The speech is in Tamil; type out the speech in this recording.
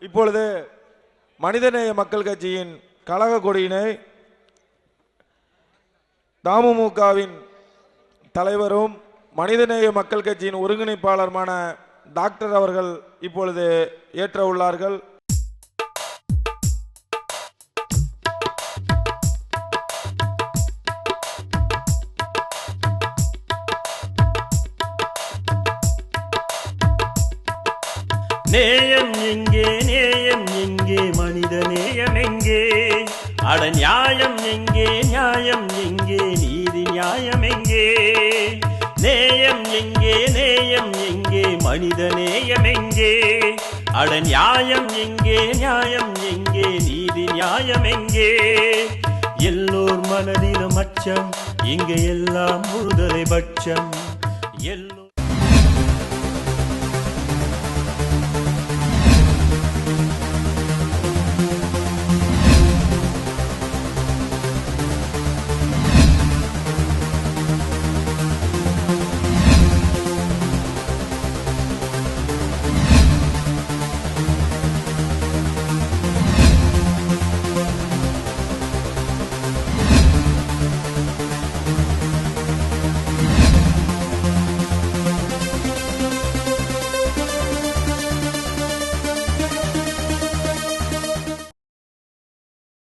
இப்பொழுது மனிதநேய மக்கள் கட்சியின் கழக கொடியினை தமுமுகவின் தலைவரும் மனிதநேய மக்கள் கட்சியின் ஒருங்கிணைப்பாளருமான டாக்டர் அவர்கள் இப்பொழுது ஏற்ற உள்ளார்கள். நேயம் எங்கே நேயம் எங்கே மனித நேயம் எங்கே? அட நியாயம் எங்கே நியாயம் எங்கே நீதி நியாயம் எங்கே? நேயம் எங்கே நேயம் எங்கே மனித நேயம் எங்கே? அட நியாயம் எங்கே நியாயம் எங்கே நீதி நியாயம் எங்கே? எல்லோர் மனதிலும் அச்சம் இங்கே எல்லாம் முழுதலை பட்சம். எல்லோ